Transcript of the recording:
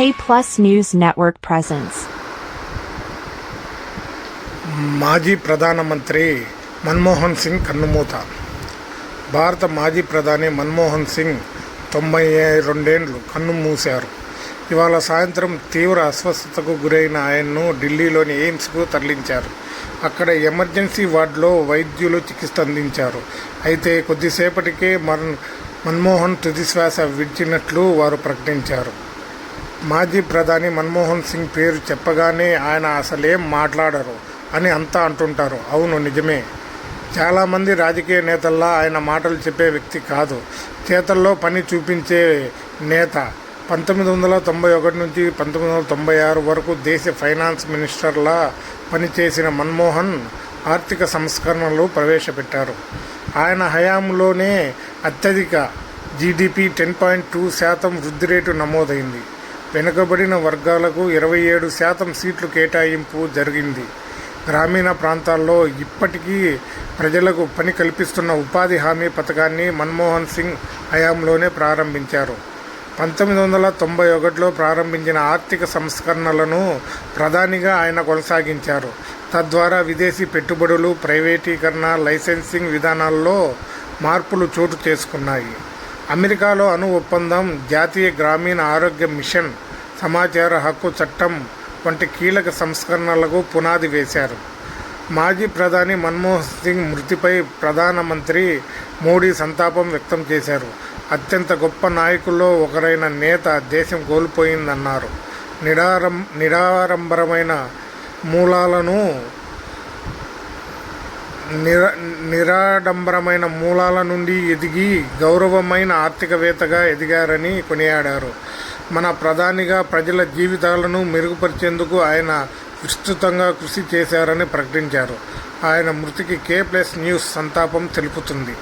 K Plus News Network presents. మాజీ ప్రధానమంత్రి మన్మోహన్ సింగ్ కన్నుమూత. భారత మాజీ ప్రధాని మన్మోహన్ సింగ్ తొంభై రెండేండ్లు కన్ను మూశారు ఇవాళ సాయంత్రం తీవ్ర అస్వస్థతకు గురైన ఆయన్ను ఢిల్లీలోని ఎయిమ్స్కు తరలించారు. అక్కడ ఎమర్జెన్సీ వార్డులో వైద్యులు చికిత్స అందించారు. అయితే కొద్దిసేపటికే మన్ మన్మోహన్ తుదిశ్వాస విడిచినట్లు వారు ప్రకటించారు. మాజీ ప్రధాని మన్మోహన్ సింగ్ పేరు చెప్పగానే ఆయన అసలేం మాట్లాడరు అని అంతా అంటుంటారు. అవును నిజమే. చాలామంది రాజకీయ నేతల్లా ఆయన మాటలు చెప్పే వ్యక్తి కాదు. చేతల్లో పని చూపించే నేత. పంతొమ్మిది వందల తొంభై ఒకటి నుంచి పంతొమ్మిది వందల తొంభై ఆరు వరకు దేశ ఫైనాన్స్ మినిస్టర్లా పనిచేసిన మన్మోహన్ ఆర్థిక సంస్కరణలు ప్రవేశపెట్టారు. ఆయన హయాంలోనే అత్యధిక జీడిపి టెన్ పాయింట్ టూ శాతం వృద్ధి రేటు నమోదైంది. వెనుకబడిన వర్గాలకు ఇరవై ఏడు శాతం సీట్లు కేటాయింపు జరిగింది. గ్రామీణ ప్రాంతాల్లో ఇప్పటికీ ప్రజలకు పని కల్పిస్తున్న ఉపాధి హామీ పథకాన్ని మన్మోహన్ సింగ్ హయాంలోనే ప్రారంభించారు. పంతొమ్మిది వందల తొంభై ఒకటిలో ప్రారంభించిన ఆర్థిక సంస్కరణలను ప్రధానిగా ఆయన కొనసాగించారు. తద్వారా విదేశీ పెట్టుబడులు ప్రైవేటీకరణ లైసెన్సింగ్ విధానాల్లో మార్పులు చోటు చేసుకున్నాయి. అమెరికాలో అణు ఒప్పందం జాతీయ గ్రామీణ ఆరోగ్య మిషన్ సమాచార హక్కు చట్టం వంటి కీలక సంస్కరణలకు పునాది వేశారు. మాజీ ప్రధాని మన్మోహన్ సింగ్ మృతిపై ప్రధానమంత్రి మోడీ సంతాపం వ్యక్తం చేశారు. అత్యంత గొప్ప నాయకుల్లో ఒకరైన నేత దేశం కోల్పోయిందన్నారు. నిడారం నిడారంభరమైన మూలాలను నిర నిరాడంబరమైన మూలాల నుండి ఎదిగి గౌరవమైన ఆర్థికవేత్తగా ఎదిగారని కొనియాడారు. మన ప్రధానిగా ప్రజల జీవితాలను మెరుగుపరిచేందుకు ఆయన విస్తృతంగా కృషి చేశారని ప్రకటించారు. ఆయన మృతికి కే ప్లస్ న్యూస్ సంతాపం తెలుపుతుంది.